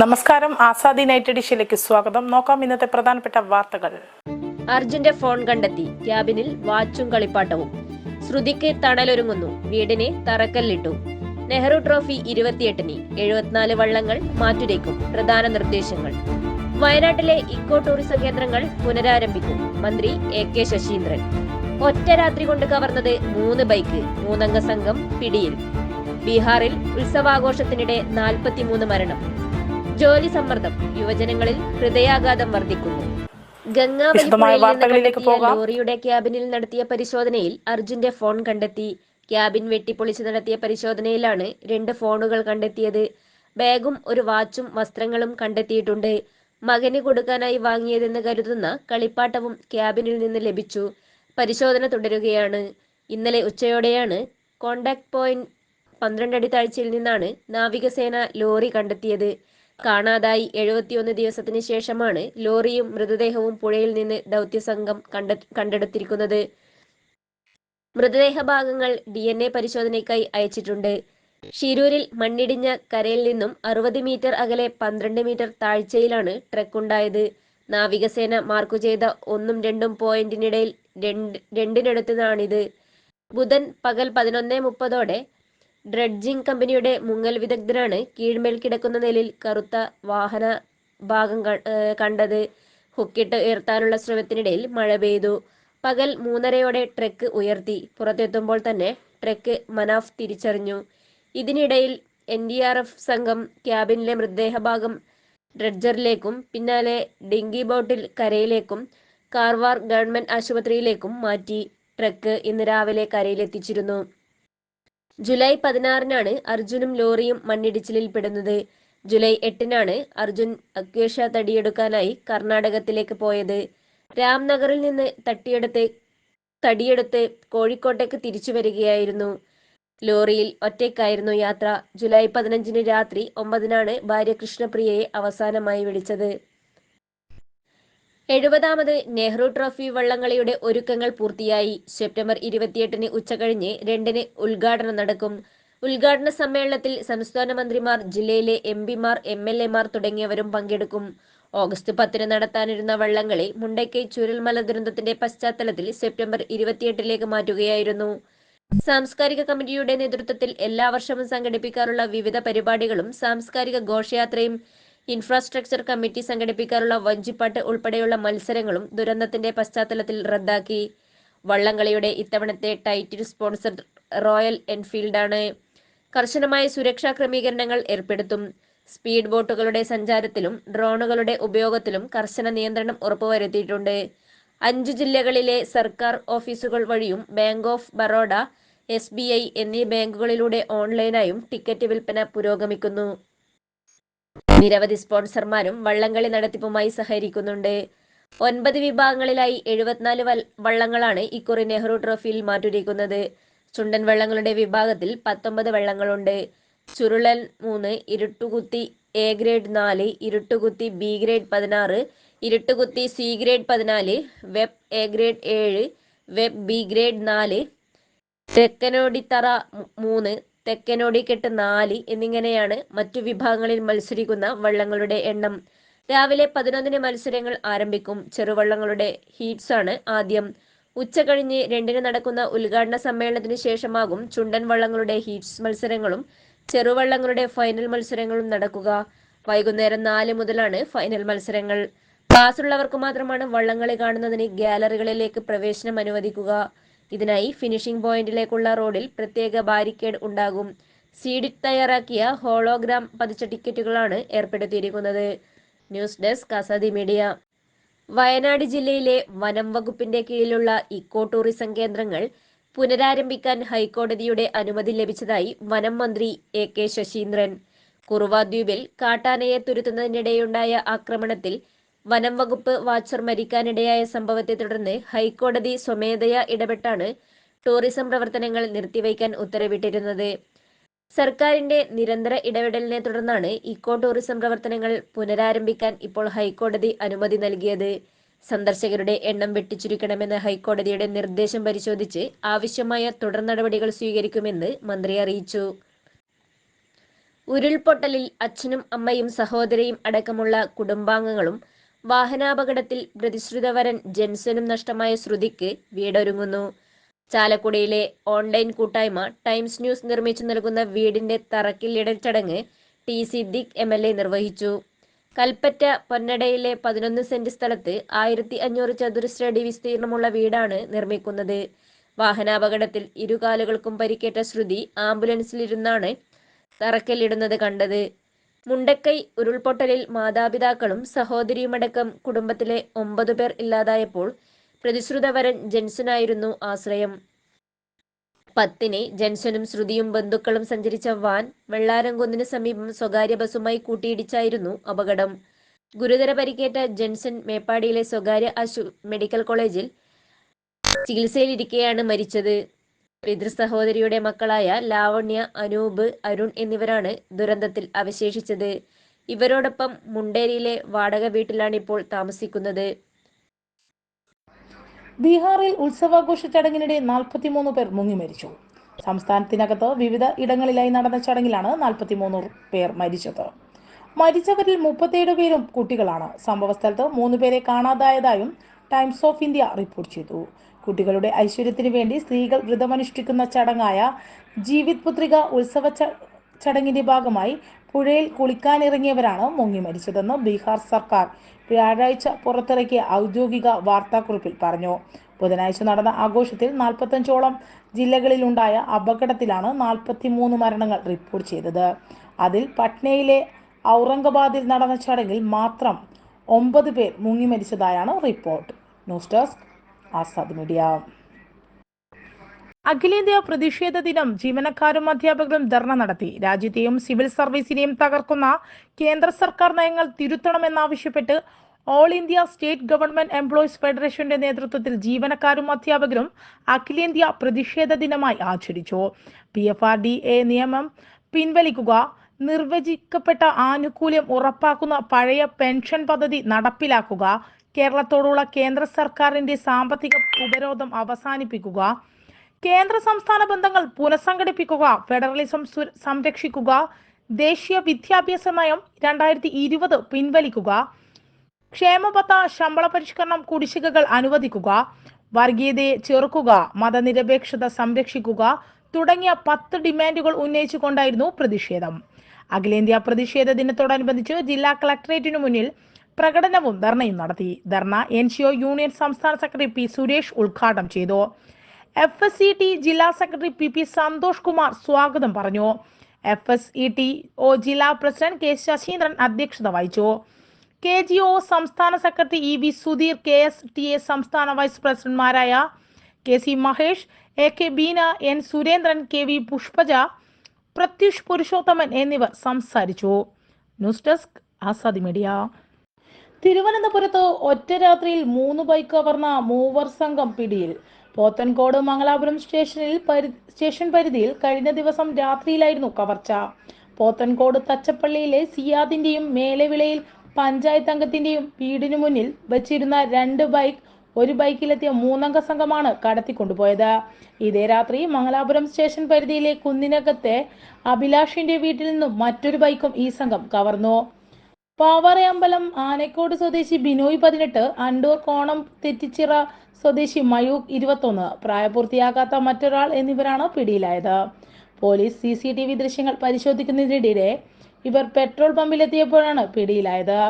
നമസ്കാരം. ആസാദി നൈറ്റ് ഡിഷിലേക്ക് സ്വാഗതം. നോക്കാം ഇന്നത്തെ പ്രധാനപ്പെട്ട വാർത്തകൾ. അർജുന്റെ ഫോൺ കണ്ടെത്തി. ക്യാബിനിൽ വാച്ചും കളിപ്പാട്ടവും. ശ്രുതിക്ക് തണലൊരുങ്ങുന്നു. വീടിനെ തറക്കല്ലിട്ടു. നെഹ്റു ട്രോഫി ഇരുപത്തിയെട്ടിന് എഴുപത്തിനാല് വള്ളങ്ങൾ മാറ്റുരയ്ക്കും. പ്രധാന നിർദ്ദേശങ്ങൾ. വയനാട്ടിലെ ഇക്കോ ടൂറിസം കേന്ദ്രങ്ങൾ പുനരാരംഭിക്കും. മന്ത്രി എ കെ ശശീന്ദ്രൻ. ഒറ്റ രാത്രി കൊണ്ട് കവർന്നത് മൂന്ന് ബൈക്ക്. മൂന്നംഗ സംഘം പിടിയിൽ. ബീഹാറിൽ ഉത്സവാഘോഷത്തിനിടെ നാൽപ്പത്തിമൂന്ന് മരണം. ജോലി സമ്മർദ്ദം യുവജനങ്ങളിൽ ഹൃദയാഘാതം വർദ്ധിക്കുന്നു. ഗംഗാവലി വിശദമായ പുഴയിൽ നിന്ന് വാർത്തകളിലേക്ക് കണ്ടെത്തിയ പോകാം. ലോറിയുടെ ക്യാബിനിൽ നടത്തിയ പരിശോധനയിൽ അർജുന്റെ ഫോൺ കണ്ടെത്തി. ക്യാബിൻ വെട്ടിപ്പൊളിച്ച് നടത്തിയ പരിശോധനയിലാണ് രണ്ട് ഫോണുകൾ കണ്ടെത്തിയത്. ബാഗും ഒരു വാച്ചും വസ്ത്രങ്ങളും കണ്ടെത്തിയിട്ടുണ്ട്. മകന് കൊടുക്കാനായി വാങ്ങിയതെന്ന് കരുതുന്ന കളിപ്പാട്ടവും ക്യാബിനിൽ നിന്ന് ലഭിച്ചു. പരിശോധന തുടരുകയാണ്. ഇന്നലെ ഉച്ചയോടെയാണ് കോണ്ടാക്ട് പോയിന്റ് പന്ത്രണ്ടടി താഴ്ചയിൽ നിന്നാണ് നാവികസേന ലോറി കണ്ടെത്തിയത്. കാണാതായി എഴുപത്തിയൊന്ന് ദിവസത്തിന് ശേഷമാണ് ലോറിയും മൃതദേഹവും പുഴയിൽ നിന്ന് ദൗത്യസംഘം കണ്ട കണ്ടെടുത്തിരിക്കുന്നത്. മൃതദേഹ ഭാഗങ്ങൾ ഡി എൻ എ പരിശോധനയ്ക്കായി അയച്ചിട്ടുണ്ട്. ഷിരൂരിൽ മണ്ണിടിഞ്ഞ കരയിൽ നിന്നും അറുപത് മീറ്റർ അകലെ പന്ത്രണ്ട് മീറ്റർ താഴ്ചയിലാണ് ട്രക്ക് ഉണ്ടായത് നാവികസേന മാർക്കു ചെയ്ത ഒന്നും രണ്ടും പോയിന്റിനിടയിൽ രണ്ട് രണ്ടിനടുത്തതാണിത് ബുധൻ പകൽ പതിനൊന്ന് മുപ്പതോടെ ഡ്രഡ്ജിംഗ് കമ്പനിയുടെ മുങ്ങൽ വിദഗ്ധരാണ് കീഴ്മേൽ കിടക്കുന്ന നിലയിൽ കറുത്ത വാഹന ഭാഗം കണ്ടത്. ഹുക്കിട്ട് ഉയർത്താനുള്ള ശ്രമത്തിനിടയിൽ മഴ പെയ്തു. പകൽ മൂന്നരയോടെ ട്രക്ക് ഉയർത്തി. പുറത്തെത്തുമ്പോൾ തന്നെ ട്രക്ക് മനാഫ് തിരിച്ചറിഞ്ഞു. ഇതിനിടയിൽ എൻ ഡി ആർ എഫ് സംഘം ക്യാബിനിലെ മൃതദേഹഭാഗം ഡ്രഡ്ജറിലേക്കും പിന്നാലെ ഡിങ്കി ബോട്ടിൽ കരയിലേക്കും കാർവാർ ഗവൺമെന്റ് ആശുപത്രിയിലേക്കും മാറ്റി. ട്രക്ക് ഇന്ന് രാവിലെ കരയിലെത്തിച്ചിരുന്നു. ജൂലൈ പതിനാറിനാണ് അർജുനും ലോറിയും മണ്ണിടിച്ചിലിൽ പെടുന്നത്. ജൂലൈ എട്ടിനാണ് അർജുൻ അക്വേഷ തടിയെടുക്കാനായി കർണാടകത്തിലേക്ക് പോയത്. രാംനഗറിൽ നിന്ന് തട്ടിയെടുത്ത് തടിയെടുത്ത് കോഴിക്കോട്ടേക്ക് തിരിച്ചു വരികയായിരുന്നു. ലോറിയിൽ ഒറ്റയ്ക്കായിരുന്നു യാത്ര. ജൂലൈ പതിനഞ്ചിന് രാത്രി ഒമ്പതിനാണ് ഭാര്യ കൃഷ്ണപ്രിയയെ അവസാനമായി വിളിച്ചത്. എഴുപതാമത് നെഹ്റു ട്രോഫി വള്ളംകളിയുടെ ഒരുക്കങ്ങൾ പൂർത്തിയായി. സെപ്റ്റംബർ ഇരുപത്തിയെട്ടിന് ഉച്ചകഴിഞ്ഞ് രണ്ടിന് ഉദ്ഘാടനം നടക്കും. ഉദ്ഘാടന സമ്മേളനത്തിൽ സംസ്ഥാന മന്ത്രിമാർ ജില്ലയിലെ എം പിമാർ എം എൽ എമാർ തുടങ്ങിയവരും പങ്കെടുക്കും. ഓഗസ്റ്റ് പത്തിന് നടത്താനിരുന്ന വള്ളംകളി മുണ്ടക്കൈ ചുരൽമല ദുരന്തത്തിന്റെ പശ്ചാത്തലത്തിൽ സെപ്റ്റംബർ ഇരുപത്തിയെട്ടിലേക്ക് മാറ്റുകയായിരുന്നു. സാംസ്കാരിക കമ്മിറ്റിയുടെ നേതൃത്വത്തിൽ എല്ലാ വർഷവും സംഘടിപ്പിക്കാറുള്ള വിവിധ പരിപാടികളും സാംസ്കാരിക ഘോഷയാത്രയും ഇൻഫ്രാസ്ട്രക്ചർ കമ്മിറ്റി സംഘടിപ്പിക്കാറുള്ള വഞ്ചിപ്പാട്ട് ഉൾപ്പെടെയുള്ള മത്സരങ്ങളും ദുരന്തത്തിന്റെ പശ്ചാത്തലത്തിൽ റദ്ദാക്കി. വള്ളംകളിയുടെ ഇത്തവണത്തെ ടൈറ്റിൽ സ്പോൺസർ റോയൽ എൻഫീൽഡാണ്. കർശനമായ സുരക്ഷാ ക്രമീകരണങ്ങൾ ഏർപ്പെടുത്തും. സ്പീഡ് ബോട്ടുകളുടെ സഞ്ചാരത്തിലും ഡ്രോണുകളുടെ ഉപയോഗത്തിലും കർശന നിയന്ത്രണം ഉറപ്പുവരുത്തിയിട്ടുണ്ട്. അഞ്ചു ജില്ലകളിലെ സർക്കാർ ഓഫീസുകൾ വഴിയും ബാങ്ക് ഓഫ് ബറോഡ എസ് എന്നീ ബാങ്കുകളിലൂടെ ഓൺലൈനായും ടിക്കറ്റ് വിൽപ്പന പുരോഗമിക്കുന്നു. നിരവധി സ്പോൺസർമാരും വള്ളംകളി നടത്തിപ്പുമായി സഹകരിക്കുന്നുണ്ട്. ഒൻപത് വിഭാഗങ്ങളിലായി എഴുപത്തിനാല് വള്ളങ്ങളാണ് ഇക്കുറി നെഹ്റു ട്രോഫിയിൽ മാറ്റുരയ്ക്കുന്നത്. ചുണ്ടൻ വള്ളങ്ങളുടെ വിഭാഗത്തിൽ പത്തൊമ്പത് വള്ളങ്ങളുണ്ട്. ചുരുളൻ മൂന്ന് ഇരുട്ടുകുത്തി എ ഗ്രേഡ് നാല് ഇരുട്ടുകുത്തി ബി ഗ്രേഡ് പതിനാറ് ഇരുട്ടുകുത്തി സി ഗ്രേഡ് പതിനാല് വെബ് എ ഗ്രേഡ് ഏഴ് വെബ് ബി ഗ്രേഡ് നാല് തെക്കനോടിത്തറ മൂന്ന് തെക്കനോടിക്കെട്ട് നാല് എന്നിങ്ങനെയാണ് മറ്റു വിഭാഗങ്ങളിൽ മത്സരിക്കുന്ന വള്ളങ്ങളുടെ എണ്ണം. രാവിലെ പതിനൊന്നിന് മത്സരങ്ങൾ ആരംഭിക്കും. ചെറുവള്ളങ്ങളുടെ ഹീറ്റ്സ് ആണ് ആദ്യം. ഉച്ച കഴിഞ്ഞ് രണ്ടിന് നടക്കുന്ന ഉദ്ഘാടന സമ്മേളനത്തിന് ശേഷമാകും ചുണ്ടൻ വള്ളങ്ങളുടെ ഹീറ്റ്സ് മത്സരങ്ങളും. ചെറുവള്ളങ്ങളുടെ ഫൈനൽ മത്സരങ്ങളും നടക്കുക. വൈകുന്നേരം നാല് മുതലാണ് ഫൈനൽ മത്സരങ്ങൾ. പാസുള്ളവർക്ക് മാത്രമാണ് വള്ളങ്ങളെ കാണുന്നതിന് ഗ്യാലറികളിലേക്ക് പ്രവേശനം അനുവദിക്കുക. ഇതിനായി ഫിനിഷിംഗ് പോയിന്റിലേക്കുള്ള റോഡിൽ പ്രത്യേക ബാരിക്കേഡ് ഉണ്ടാകും. സീഡിറ്റ് തയ്യാറാക്കിയ ഹോളോഗ്രാം പതിച്ച ടിക്കറ്റുകളാണ് ഏർപ്പെടുത്തിയിരിക്കുന്നത്. News desk Azadi media. Wayanad ജില്ലയിലെ വനം വകുപ്പിന്റെ കീഴിലുള്ള ഇക്കോ ടൂറിസം കേന്ദ്രങ്ങൾ പുനരാരംഭിക്കാൻ ഹൈക്കോടതിയുടെ അനുമതി ലഭിച്ചതായി വനം മന്ത്രി എ കെ ശശീന്ദ്രൻ. കുറുവാദ്വീപിൽ കാട്ടാനയെ തുരുത്തുന്നതിനിടെയുണ്ടായ ആക്രമണത്തിൽ വനം വകുപ്പ് വാച്ചർ മരിക്കാനിടയായ സംഭവത്തെ തുടർന്ന് ഹൈക്കോടതി സ്വമേധയാ ഇടപെട്ടാണ് ടൂറിസം പ്രവർത്തനങ്ങൾ നിർത്തിവയ്ക്കാൻ ഉത്തരവിട്ടിരുന്നത്. സർക്കാരിന്റെ നിരന്തര ഇടപെടലിനെ തുടർന്നാണ് ഇക്കോ ടൂറിസം പ്രവർത്തനങ്ങൾ പുനരാരംഭിക്കാൻ ഇപ്പോൾ ഹൈക്കോടതി അനുമതി നൽകിയത്. സന്ദർശകരുടെ എണ്ണം വെട്ടിച്ചുരുക്കണമെന്ന ഹൈക്കോടതിയുടെ നിർദ്ദേശം പരിശോധിച്ച് ആവശ്യമായ തുടർ നടപടികൾ സ്വീകരിക്കുമെന്ന് മന്ത്രി അറിയിച്ചു. ഉരുൾപൊട്ടലിൽ അച്ഛനും അമ്മയും സഹോദരിയും അടക്കമുള്ള കുടുംബാംഗങ്ങളും വാഹനാപകടത്തിൽ പ്രതിശ്രുതവരൻ ജെൻസനും നഷ്ടമായ ശ്രുതിക്ക് വീടൊരുങ്ങുന്നു. ചാലക്കുടിയിലെ ഓൺലൈൻ കൂട്ടായ്മ ടൈംസ് ന്യൂസ് നിർമ്മിച്ചു നൽകുന്ന വീടിന്റെ തറക്കില്ലിടൽ ചടങ്ങ് T Siddique M L A നിർവഹിച്ചു. കൽപ്പറ്റ പൊന്നടയിലെ പതിനൊന്ന് സെന്റ് സ്ഥലത്ത് ആയിരത്തി അഞ്ഞൂറ് ചതുരശ്ര അടി വിസ്തീർണമുള്ള വീടാണ് നിർമ്മിക്കുന്നത്. വാഹനാപകടത്തിൽ ഇരുകാലുകൾക്കും പരിക്കേറ്റ ശ്രുതി ആംബുലൻസിലിരുന്നാണ് തറക്കല്ലിടുന്നത് കണ്ടത്. മുണ്ടക്കൈ ഉരുൾപൊട്ടലിൽ മാതാപിതാക്കളും സഹോദരിയുമടക്കം കുടുംബത്തിലെ ഒമ്പതു പേർ ഇല്ലാതായപ്പോൾ പ്രതിശ്രുതവരൻ ജെൻസനായിരുന്നു ആശ്രയം. പത്തിന് ജെൻസനും ശ്രുതിയും ബന്ധുക്കളും സഞ്ചരിച്ച വാൻ വെള്ളാരംകുന്നിന് സമീപം സ്വകാര്യ ബസുമായി കൂട്ടിയിടിച്ചായിരുന്നു അപകടം. ഗുരുതര പരിക്കേറ്റ ജെൻസൺ മേപ്പാടിയിലെ സ്വകാര്യ മെഡിക്കൽ കോളേജിൽ ചികിത്സയിലിരിക്കെയാണ് മരിച്ചത്. പിതൃ സഹോദരിയുടെ മക്കളായ ലാവണ്യ അനൂപ് അരുൺ എന്നിവരാണ് ദുരന്തത്തിൽ അവശേഷിച്ചത്. ഇവരോടൊപ്പം മുണ്ടേരിയിലെ വാടക വീട്ടിലാണ് ഇപ്പോൾ താമസിക്കുന്നത്. ബീഹാറിൽ ഉത്സവാഘോഷ ചടങ്ങിനിടെ നാൽപ്പത്തിമൂന്ന് പേർ മുങ്ങി മരിച്ചു. സംസ്ഥാനത്തിനകത്ത് വിവിധ ഇടങ്ങളിലായി നടന്ന ചടങ്ങിലാണ് നാൽപ്പത്തിമൂന്ന് പേർ മരിച്ചത്. മരിച്ചവരിൽ മുപ്പത്തിയേഴ് പേരും കുട്ടികളാണ്. സംഭവസ്ഥലത്ത് മൂന്ന് പേരെ കാണാതായതായും ടൈംസ് ഓഫ് ഇന്ത്യ റിപ്പോർട്ട് ചെയ്തു. കുട്ടികളുടെ ഐശ്വര്യത്തിന് വേണ്ടി സ്ത്രീകൾ വ്രതമനുഷ്ഠിക്കുന്ന ചടങ്ങായ ജീവിത് പുത്രിക ഉത്സവ ചടങ്ങിന്റെ ഭാഗമായി പുഴയിൽ കുളിക്കാനിറങ്ങിയവരാണ് മുങ്ങി മരിച്ചതെന്ന് ബീഹാർ സർക്കാർ വ്യാഴാഴ്ച പുറത്തിറക്കിയ ഔദ്യോഗിക വാർത്താക്കുറിപ്പിൽ പറഞ്ഞു. ബുധനാഴ്ച നടന്ന ആഘോഷത്തിൽ നാൽപ്പത്തഞ്ചോളം ജില്ലകളിലുണ്ടായ അപകടത്തിലാണ് നാൽപ്പത്തിമൂന്ന് മരണങ്ങൾ റിപ്പോർട്ട് ചെയ്തത്. അതിൽ പട്നയിലെ ഔറംഗബാദിൽ നടന്ന ചടങ്ങിൽ മാത്രം ഒമ്പത് പേർ മുങ്ങി മരിച്ചതായാണ് report. News desk Azad media. അഖിലേന്ത്യാ പ്രതിഷേധ ദിനം ജീവനക്കാരും അധ്യാപകരും ധർണ നടത്തി. രാജ്യത്തെയും സിവിൽ സർവീസിനെയും തകർക്കുന്ന കേന്ദ്ര സർക്കാർ നയങ്ങൾ തിരുത്തണമെന്നാവശ്യപ്പെട്ട് all India state government employees ഫെഡറേഷന്റെ നേതൃത്വത്തിൽ ജീവനക്കാരും അധ്യാപകരും അഖിലേന്ത്യാ പ്രതിഷേധ ദിനമായി ആചരിച്ചു. P F R D A നിയമം പിൻവലിക്കുക നിർവചിക്കപ്പെട്ട ആനുകൂല്യം ഉറപ്പാക്കുന്ന പഴയ പെൻഷൻ പദ്ധതി നടപ്പിലാക്കുക കേരളത്തോടുള്ള കേന്ദ്ര സർക്കാരിന്റെ സാമ്പത്തിക ഉപരോധം അവസാനിപ്പിക്കുക കേന്ദ്ര സംസ്ഥാന ബന്ധങ്ങൾ പുനഃസംഘടിപ്പിക്കുക ഫെഡറലിസം സംരക്ഷിക്കുക ദേശീയ വിദ്യാഭ്യാസ നയം രണ്ടായിരത്തി ഇരുപത് പിൻവലിക്കുക ക്ഷേമബത്ത ശമ്പള പരിഷ്കരണം കുടിശ്ശികകൾ അനുവദിക്കുക വർഗീയതയെ ചെറുക്കുക മതനിരപേക്ഷത സംരക്ഷിക്കുക തുടങ്ങിയ പത്ത് ഡിമാൻഡുകൾ ഉന്നയിച്ചുകൊണ്ടായിരുന്നു പ്രതിഷേധം. അഖിലേന്ത്യാ പ്രതിഷേധ ദിനത്തോടനുബന്ധിച്ച് ജില്ലാ കളക്ടറേറ്റിനു മുന്നിൽ പ്രകടനവും ധർണയും നടത്തി. ധർണ എൻ സി ഒ യൂണിയൻ സംസ്ഥാന സെക്രട്ടറി പി സുരേഷ് ഉദ്ഘാടനം ചെയ്തു. എഫ് എസ് ഇ ടി ജില്ലാ secretary P P Santhosh Kumar സ്വാഗതം പറഞ്ഞു. F S E T O ജില്ലാ പ്രസിഡന്റ് കെ ശശീന്ദ്രൻ അധ്യക്ഷത വഹിച്ചു. കെ ജി ഒ സംസ്ഥാന secretary E V Sudheer K S T A സംസ്ഥാന വൈസ് പ്രസിഡന്റുമാരായ K C Mahesh A K Beena N Surendran K V Pushpaja Prathyush Purushothaman എന്നിവർ സംസാരിച്ചു. News desk Azadi media. തിരുവനന്തപുരത്ത് ഒറ്റ രാത്രിയിൽ മൂന്ന് ബൈക്ക് കവർന്ന മൂവർ സംഘം പിടിയിൽ. പോത്തൻകോട് മംഗലാപുരം സ്റ്റേഷനിൽ പരി സ്റ്റേഷൻ പരിധിയിൽ കഴിഞ്ഞ ദിവസം രാത്രിയിലായിരുന്നു കവർച്ച. പോത്തൻകോട് തച്ചപ്പള്ളിയിലെ സിയാദിന്റെയും മേലവിളയിൽ പഞ്ചായത്ത് അംഗത്തിന്റെയും വീടിനു മുന്നിൽ വച്ചിരുന്ന രണ്ട് ബൈക്ക് ഒരു ബൈക്കിലെത്തിയ മൂന്നംഗ സംഘമാണ് കടത്തിക്കൊണ്ടുപോയത്. ഇതേ രാത്രി മംഗലാപുരം സ്റ്റേഷൻ പരിധിയിലെ കുന്നിനകത്തെ അഭിലാഷിന്റെ വീട്ടിൽ നിന്നും മറ്റൊരു ബൈക്കും ഈ സംഘം കവർന്നു. പാവറയമ്പലം ആനക്കോട് സ്വദേശി ബിനോയ് പതിനെട്ട് അണ്ടൂർ കോണം തെറ്റിച്ചിറ സ്വദേശി മയൂഖ് ഇരുപത്തൊന്ന്. പ്രായപൂർത്തിയാകാത്ത മറ്റൊരാൾ എന്നിവരാണ് പിടിയിലായത്. Police C C T V ദൃശ്യങ്ങൾ പരിശോധിക്കുന്നതിനിടെ ഇവർ പെട്രോൾ പമ്പിലെത്തിയപ്പോഴാണ് പിടിയിലായത്.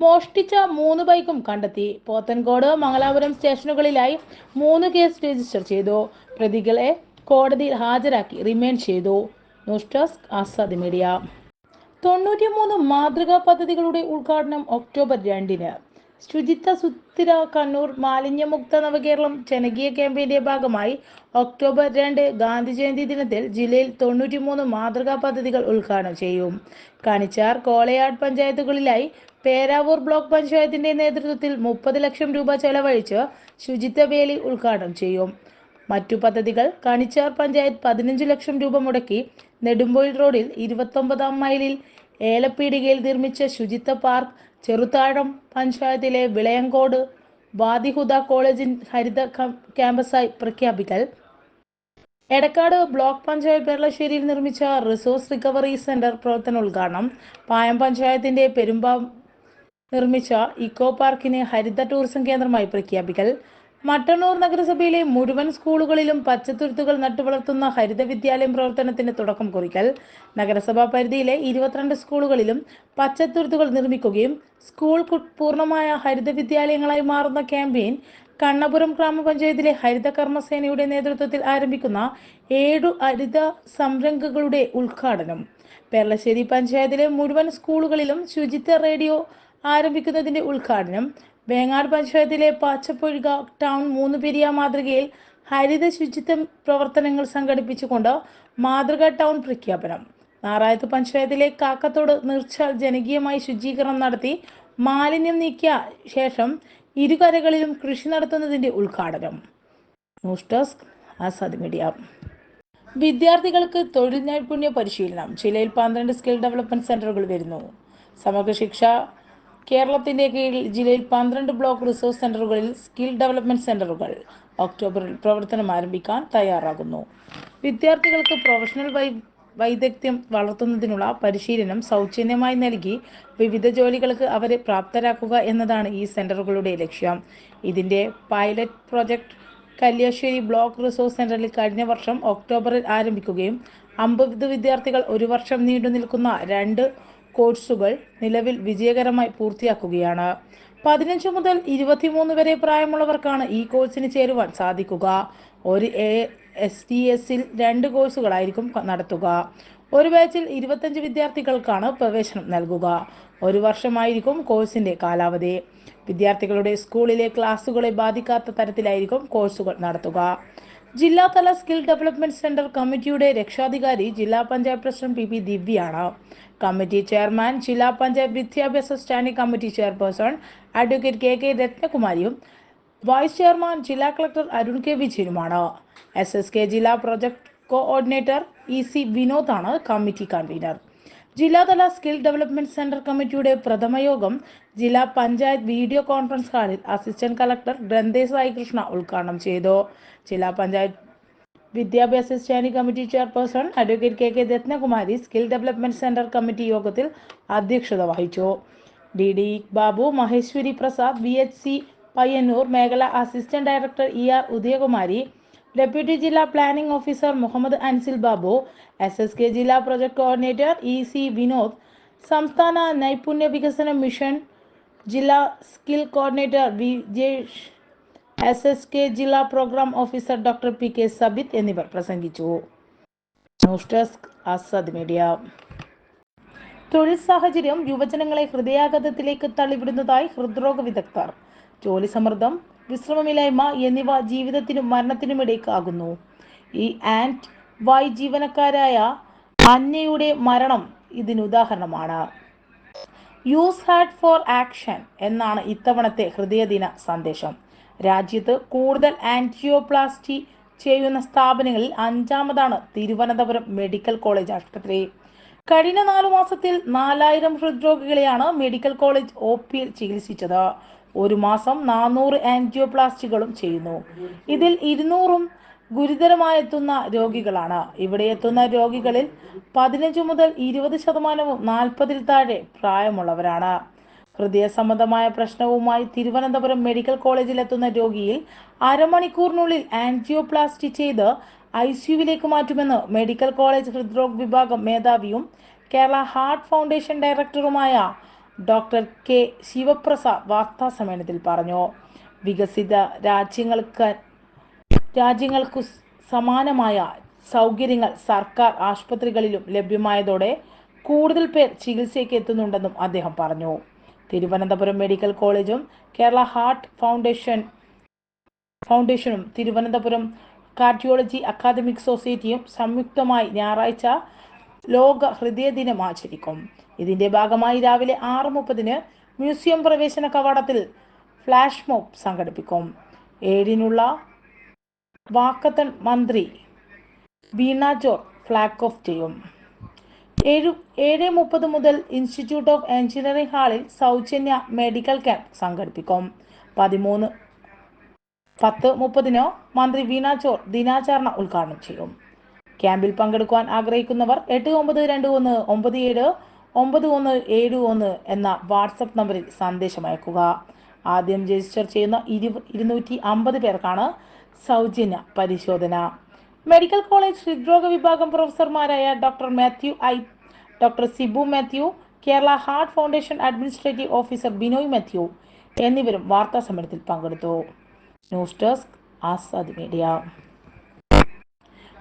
മോഷ്ടിച്ച മൂന്ന് ബൈക്കും കണ്ടെത്തി. പോത്തൻകോട് മംഗലാപുരം സ്റ്റേഷനുകളിലായി മൂന്ന് കേസ് രജിസ്റ്റർ ചെയ്തു. പ്രതികളെ കോടതിയിൽ ഹാജരാക്കി റിമാൻഡ് ചെയ്തു. News desk Azad media. തൊണ്ണൂറ്റിമൂന്ന് മാതൃകാ പദ്ധതികളുടെ ഉദ്ഘാടനം ഒക്ടോബർ രണ്ടിന്. ശുചിത്വ സുസ്ഥിര കണ്ണൂർ മാലിന്യമുക്ത നവകേരളം ജനകീയ ക്യാമ്പയിന്റെ ഭാഗമായി ഒക്ടോബർ രണ്ട് ഗാന്ധി ജയന്തി ദിനത്തിൽ ജില്ലയിൽ തൊണ്ണൂറ്റിമൂന്ന് മാതൃകാ പദ്ധതികൾ ഉദ്ഘാടനം ചെയ്യും. കണിച്ചാർ കോളയാട് പഞ്ചായത്തുകളിലായി പേരാവൂർ ബ്ലോക്ക് പഞ്ചായത്തിന്റെ നേതൃത്വത്തിൽ മുപ്പത് ലക്ഷം രൂപ ചെലവഴിച്ച് ശുചിത്വ വേലി ഉദ്ഘാടനം ചെയ്യും. മറ്റു പദ്ധതികൾ കണിച്ചാർ പഞ്ചായത്ത് പതിനഞ്ച് ലക്ഷം രൂപ മുടക്കി നെടുമ്പോയിൽ റോഡിൽ ഇരുപത്തൊമ്പതാം മൈലിൽ ഏലപ്പീടികയിൽ നിർമ്മിച്ച ശുചിത്വ പാർക്ക് ചെറുതാഴം പഞ്ചായത്തിലെ വിളയങ്കോട് വാദിഹുദ കോളേജിൻ ഹരിത ക്യാമ്പസായി പ്രഖ്യാപിക്കൽ. എടക്കാട് ബ്ലോക്ക് പഞ്ചായത്ത് പെരളശ്ശേരിയിൽ നിർമ്മിച്ച റിസോഴ്സ് റിക്കവറി സെന്റർ പ്രവർത്തന ഉദ്ഘാടനം പായം പഞ്ചായത്തിന്റെ പെരുമ്പാ നിർമ്മിച്ച ഇക്കോ പാർക്കിനെ ഹരിത ടൂറിസം കേന്ദ്രമായി പ്രഖ്യാപിക്കൽ. മട്ടന്നൂർ നഗരസഭയിലെ മുഴുവൻ സ്കൂളുകളിലും പച്ചത്തുരുത്തുകൾ നട്ടുവളർത്തുന്ന ഹരിത വിദ്യാലയം പ്രവർത്തനത്തിന് തുടക്കം കുറിക്കൽ. നഗരസഭാ പരിധിയിലെ ഇരുപത്തിരണ്ട് സ്കൂളുകളിലും പച്ചത്തുരുത്തുകൾ നിർമ്മിക്കുകയും സ്കൂൾ പൂർണമായ ഹരിത വിദ്യാലയങ്ങളായി മാറുന്ന ക്യാമ്പയിൻ കണ്ണപുരം ഗ്രാമപഞ്ചായത്തിലെ ഹരിത കർമ്മസേനയുടെ നേതൃത്വത്തിൽ ആരംഭിക്കുന്ന ഏഴു ഹരിത സംരംഭങ്ങളുടെ ഉദ്ഘാടനം. പെർളശ്ശേരി പഞ്ചായത്തിലെ മുഴുവൻ സ്കൂളുകളിലും ശുചിത്വ റേഡിയോ ആരംഭിക്കുന്നതിന്റെ ഉദ്ഘാടനം വേങ്ങാട് പഞ്ചായത്തിലെ പാച്ചപ്പൊഴുക ടൗൺ മൂന്ന് പെരിയ മാതൃകയിൽ ഹരിത ശുചിത്വ പ്രവർത്തനങ്ങൾ സംഘടിപ്പിച്ചുകൊണ്ട് മാതൃക ടൗൺ പ്രഖ്യാപനം. നാറായത്ത് പഞ്ചായത്തിലെ കാക്കത്തോട് നീർച്ചാൽ ജനകീയമായി ശുചീകരണം നടത്തി മാലിന്യം നീക്കിയ ശേഷം ഇരുകരകളിലും കൃഷി നടത്തുന്നതിന്റെ ഉദ്ഘാടനം. News desk Azad media. വിദ്യാർത്ഥികൾക്ക് തൊഴിൽ നൈപുണ്യ പരിശീലനം. ജില്ലയിൽ പന്ത്രണ്ട് സ്കിൽ ഡെവലപ്മെന്റ് സെന്ററുകൾ വരുന്നു. സമഗ്ര ശിക്ഷ കേരളത്തിന്റെ കീഴിൽ ജില്ലയിൽ പന്ത്രണ്ട് ബ്ലോക്ക് റിസോഴ്സ് സെന്ററുകളിൽ സ്കിൽ ഡെവലപ്മെന്റ് സെന്ററുകൾ ഒക്ടോബറിൽ പ്രവർത്തനം ആരംഭിക്കാൻ തയ്യാറാകുന്നു. വിദ്യാർത്ഥികൾക്ക് പ്രൊഫഷണൽ വൈ വൈദഗ്ധ്യം വളർത്തുന്നതിനുള്ള പരിശീലനം സൗജന്യമായി നൽകി വിവിധ ജോലികൾക്ക് അവരെ പ്രാപ്തരാക്കുക എന്നതാണ് ഈ സെന്ററുകളുടെ ലക്ഷ്യം. ഇതിന്റെ pilot project Kalliasseri block resource സെന്ററിൽ കഴിഞ്ഞ വർഷം ഒക്ടോബറിൽ ആരംഭിക്കുകയും അമ്പത് വിദ്യാർത്ഥികൾ ഒരു വർഷം നീണ്ടു നിൽക്കുന്ന രണ്ട് കോഴ്സുകൾ നിലവിൽ വിജയകരമായി പൂർത്തിയാക്കുകയാണ്. പതിനഞ്ച് മുതൽ ഇരുപത്തിമൂന്ന് വരെ പ്രായമുള്ളവർക്കാണ് ഈ കോഴ്സിന് ചേരുവാൻ സാധിക്കുക. ഒരു എ എസ് ടി എസിൽ രണ്ട് കോഴ്സുകളായിരിക്കും നടത്തുക. ഒരു ബാച്ചിൽ ഇരുപത്തഞ്ച് വിദ്യാർത്ഥികൾക്കാണ് പ്രവേശനം നൽകുക. ഒരു വർഷമായിരിക്കും കോഴ്സിന്റെ കാലാവധി. വിദ്യാർത്ഥികളുടെ സ്കൂളിലെ ക്ലാസുകളെ ബാധിക്കാത്ത തരത്തിലായിരിക്കും കോഴ്സുകൾ നടത്തുക. ജില്ലാതല സ്കിൽ ഡെവലപ്മെന്റ് സെന്റർ കമ്മിറ്റിയുടെ രക്ഷാധികാരി ജില്ലാ പഞ്ചായത്ത് പ്രസിഡന്റ് പി പി ദിവ്യയാണ്. കമ്മിറ്റി ചെയർമാൻ ജില്ലാ പഞ്ചായത്ത് വിദ്യാഭ്യാസ standing committee chairperson advocate K K രത്നകുമാരിയും vice chairman ജില്ലാ കളക്ടർ അരുൺ കെ വിജയനുമാണ്. എസ് എസ് കെ ജില്ലാ പ്രൊജക്ട് കോഓർഡിനേറ്റർ ഇ സി വിനോദാണ് കമ്മിറ്റി കൺവീനർ. ജില്ലാതല സ്കിൽ ഡെവലപ്മെന്റ് സെന്റർ കമ്മിറ്റിയുടെ പ്രഥമ യോഗം ജില്ലാ പഞ്ചായത്ത് വീഡിയോ കോൺഫറൻസ് ഹാളിൽ അസിസ്റ്റന്റ് കളക്ടർ ഗ്രന്ഥേ സായി കൃഷ്ണ ഉദ്ഘാടനം ചെയ്തു. ജില്ലാ പഞ്ചായത്ത് വിദ്യാഭ്യാസ standing committee chairperson advocate K K Rathnakumari skill development centre committee യോഗത്തിൽ അധ്യക്ഷത വഹിച്ചു. D D Babu Maheshwari Prasad V H C Payyanur മേഖല assistant director E R Udayakumari deputy ജില്ലാ planning officer Muhammad Ansil Babu S S K ജില്ലാ project coordinator E C Vinod സംസ്ഥാന നൈപുണ്യ വികസന mission ജില്ലാ skill coordinator Vijesh S S K ജില്ലാ programme officer doctor P K Sabith എന്നിവർ പ്രസംഗിച്ചു. News desk Azad media. തൊഴിൽ സാഹചര്യം യുവജനങ്ങളെ ഹൃദയാഘാതത്തിലേക്ക് തള്ളിവിടുന്നതായി ഹൃദ്രോഗ വിദഗ്ധർ. ജോലി സമ്മർദ്ദം വിശ്രമമില്ലായ്മ എന്നിവ ജീവിതത്തിനും മരണത്തിനുമിടയ്ക്കാകുന്നു ഈ ആൻഡ് വൈ ജീവനക്കാരായ അന്നയുടെ മരണം ഇതിനുദാഹരണമാണ് യൂസ് ഹാഡ് ഫോർ ആക്ഷൻ എന്നാണ് ഇത്തവണത്തെ ഹൃദയദിന സന്ദേശം. രാജ്യത്ത് കൂടുതൽ ആൻജിയോപ്ലാസ്റ്റി ചെയ്യുന്ന സ്ഥാപനങ്ങളിൽ അഞ്ചാമതാണ് തിരുവനന്തപുരം മെഡിക്കൽ കോളേജ് ആശുപത്രി. കഴിഞ്ഞ നാലു മാസത്തിൽ നാലായിരം ഹൃദ്രോഗികളെയാണ് മെഡിക്കൽ കോളേജ് ഒ ചികിത്സിച്ചത്. ഒരു മാസം നാനൂറ് ആൻജിയോപ്ലാസ്റ്റികളും ചെയ്യുന്നു. ഇതിൽ ഇരുന്നൂറും ഗുരുതരമായെത്തുന്ന രോഗികളാണ്. ഇവിടെ എത്തുന്ന രോഗികളിൽ പതിനഞ്ച് മുതൽ ഇരുപത് ശതമാനവും നാൽപ്പതിൽ താഴെ പ്രായമുള്ളവരാണ്. ഹൃദയ സംബന്ധമായ പ്രശ്നവുമായി തിരുവനന്തപുരം മെഡിക്കൽ കോളേജിൽ എത്തുന്ന രോഗിയിൽ അരമണിക്കൂറിനുള്ളിൽ ആൻജിയോപ്ലാസ്റ്റി ചെയ്ത് ഐ സിയുവിലേക്ക് മാറ്റുമെന്ന് മെഡിക്കൽ കോളേജ് ഹൃദ്രോഗ് വിഭാഗം മേധാവിയും കേരള ഹാർട്ട് ഫൗണ്ടേഷൻ ഡയറക്ടറുമായ ഡോക്ടർ കെ ശിവപ്രസാദ് വാർത്താ സമ്മേളനത്തിൽ പറഞ്ഞു. വികസിത രാജ്യങ്ങൾക്ക് രാജ്യങ്ങൾക്കു സമാനമായ സൗകര്യങ്ങൾ സർക്കാർ ആശുപത്രികളിലും ലഭ്യമായതോടെ കൂടുതൽ പേർ ചികിത്സയ്ക്ക് എത്തുന്നുണ്ടെന്നും അദ്ദേഹം പറഞ്ഞു. തിരുവനന്തപുരം മെഡിക്കൽ കോളേജും കേരള ഹാർട്ട് ഫൗണ്ടേഷൻ ഫൗണ്ടേഷനും തിരുവനന്തപുരം കാർഡിയോളജി അക്കാദമിക് സൊസൈറ്റിയും സംയുക്തമായി ഞായറാഴ്ച ലോക ഹൃദയ ദിനം ആചരിക്കും. ഇതിന്റെ ഭാഗമായി രാവിലെ ആറ് മുപ്പതിന് മ്യൂസിയം പ്രവേശന കവാടത്തിൽ ഫ്ലാഷ് മോബ് സംഘടിപ്പിക്കും. ഏഴിനുള്ള വാക്കത്തൺ മന്ത്രി വീണ ജോർ ഫ്ലാഗ് ഓഫ് ചെയ്യും. ഏഴ് ഏഴ് മുപ്പത് മുതൽ ഇൻസ്റ്റിറ്റ്യൂട്ട് ഓഫ് എഞ്ചിനീയറിംഗ് ഹാളിൽ സൗജന്യ മെഡിക്കൽ ക്യാമ്പ് സംഘടിപ്പിക്കും. പതിമൂന്ന് പത്ത് മുപ്പതിന് മന്ത്രി വീണ ചോർ ദിനാചരണ ഉദ്ഘാടനം ചെയ്യും. ക്യാമ്പിൽ പങ്കെടുക്കുവാൻ ആഗ്രഹിക്കുന്നവർ എട്ട് ഒമ്പത് രണ്ട് ഒന്ന് ഒമ്പത് ഏഴ് ഒമ്പത് ഒന്ന് ഏഴ് ഒന്ന് എന്ന വാട്സപ്പ് നമ്പറിൽ സന്ദേശം അയക്കുക. ആദ്യം രജിസ്റ്റർ ചെയ്യുന്ന ഇരു ഇരുന്നൂറ്റി അമ്പത് പേർക്കാണ് സൗജന്യ പരിശോധന. മെഡിക്കൽ കോളേജ് ഹൃദ്രോഗ വിഭാഗം പ്രൊഫസർമാരായ doctor Mathew I doctor Sibu Mathew Kerala heart foundation administrative officer Binoy Mathew എന്നിവരും വാർത്താ സമ്മേളനത്തിൽ പങ്കെടുത്തു. News desk Azad media.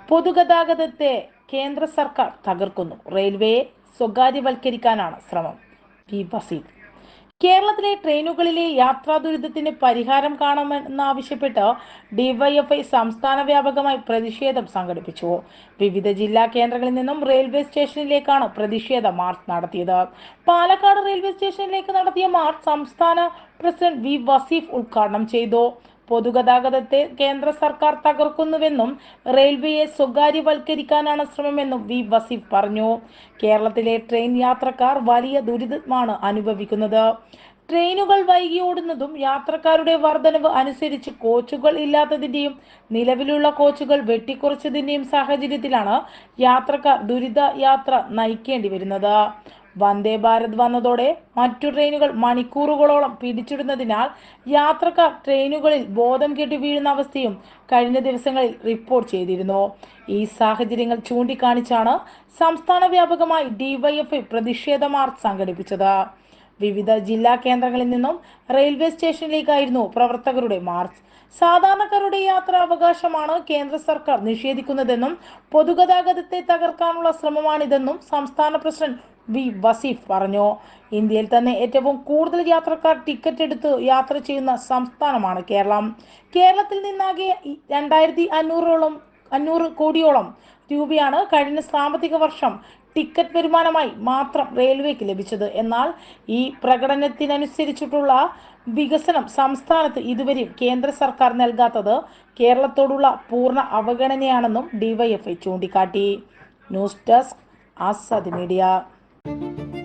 പൊതുഗതാഗതത്തെ കേന്ദ്ര സർക്കാർ തകർക്കുന്നു. റെയിൽവേയെ സ്വകാര്യവൽക്കരിക്കാനാണ് ശ്രമം. പി. ബസീർ കേരളത്തിലെ ട്രെയിനുകളിലെ യാത്രാ ദുരിതത്തിന് പരിഹാരം കാണണമെന്നാവശ്യപ്പെട്ട് ഡിവൈഎഫ്ഐ സംസ്ഥാന വ്യാപകമായി പ്രതിഷേധം സംഘടിപ്പിച്ചു. വിവിധ ജില്ലാ കേന്ദ്രങ്ങളിൽ നിന്നും റെയിൽവേ സ്റ്റേഷനിലേക്കാണ് പ്രതിഷേധ മാർച്ച് നടത്തിയത്. പാലക്കാട് റെയിൽവേ സ്റ്റേഷനിലേക്ക് നടത്തിയ മാർച്ച് സംസ്ഥാന പ്രസിഡന്റ് വി വസീഫ് ഉദ്ഘാടനം ചെയ്തു. പൊതുഗതാഗതത്തെ കേന്ദ്ര സർക്കാർ തകർക്കുന്നുവെന്നും റെയിൽവേയെ സ്വകാര്യവൽക്കരിക്കാനാണ് ശ്രമമെന്നും വി. വസീഫ് പറഞ്ഞു. കേരളത്തിലെ ട്രെയിൻ യാത്രക്കാർ വലിയ ദുരിതമാണ് അനുഭവിക്കുന്നത്. ട്രെയിനുകൾ വൈകി ഓടുന്നതും യാത്രക്കാരുടെ വർധനവ് അനുസരിച്ച് കോച്ചുകൾ ഇല്ലാത്തതിന്റെയും നിലവിലുള്ള കോച്ചുകൾ വെട്ടിക്കുറച്ചതിന്റെയും സാഹചര്യത്തിലാണ് യാത്രക്കാർ ദുരിത യാത്ര നയിക്കേണ്ടി വരുന്നത്. വന്ദേ ഭാരത് വന്നതോടെ മറ്റു ട്രെയിനുകൾ മണിക്കൂറുകളോളം പിടിച്ചിടുന്നതിനാൽ യാത്രക്കാർ ട്രെയിനുകളിൽ ബോധം കെട്ടി വീഴുന്ന അവസ്ഥയും കഴിഞ്ഞ ദിവസങ്ങളിൽ റിപ്പോർട്ട് ചെയ്തിരുന്നു. ഈ സാഹചര്യങ്ങൾ ചൂണ്ടിക്കാണിച്ചാണ് സംസ്ഥാന വ്യാപകമായി ഡിവൈഎഫ്ഐ പ്രതിഷേധ മാർച്ച് സംഘടിപ്പിച്ചത്. വിവിധ ജില്ലാ കേന്ദ്രങ്ങളിൽ നിന്നും റെയിൽവേ സ്റ്റേഷനിലേക്കായിരുന്നു പ്രവർത്തകരുടെ മാർച്ച്. സാധാരണക്കാരുടെ യാത്രാ അവകാശമാണ് കേന്ദ്ര സർക്കാർ നിഷേധിക്കുന്നതെന്നും പൊതുഗതാഗതത്തെ തകർക്കാനുള്ള ശ്രമമാണിതെന്നും സംസ്ഥാന പ്രസിഡന്റ് വി വസീഫ് പറഞ്ഞു. ഇന്ത്യയിൽ തന്നെ ഏറ്റവും കൂടുതൽ യാത്രക്കാർ ടിക്കറ്റ് എടുത്ത് യാത്ര ചെയ്യുന്ന സംസ്ഥാനമാണ് കേരളം. കേരളത്തിൽ നിന്നാകെ രണ്ടായിരത്തി അഞ്ഞൂറോളം അഞ്ഞൂറ് കോടിയോളം രൂപയാണ് കഴിഞ്ഞ സാമ്പത്തിക വർഷം ടിക്കറ്റ് വരുമാനമായി മാത്രം റെയിൽവേക്ക് ലഭിച്ചത്. എന്നാൽ ഈ പ്രകടനത്തിനനുസരിച്ചിട്ടുള്ള വികസനം സംസ്ഥാനത്ത് ഇതുവരെയും കേന്ദ്ര സർക്കാർ നൽകാത്തത് കേരളത്തോടുള്ള പൂർണ അവഗണനയാണെന്നും ഡിവൈഎഫ്ഐ ചൂണ്ടിക്കാട്ടി. News desk Azad media. Música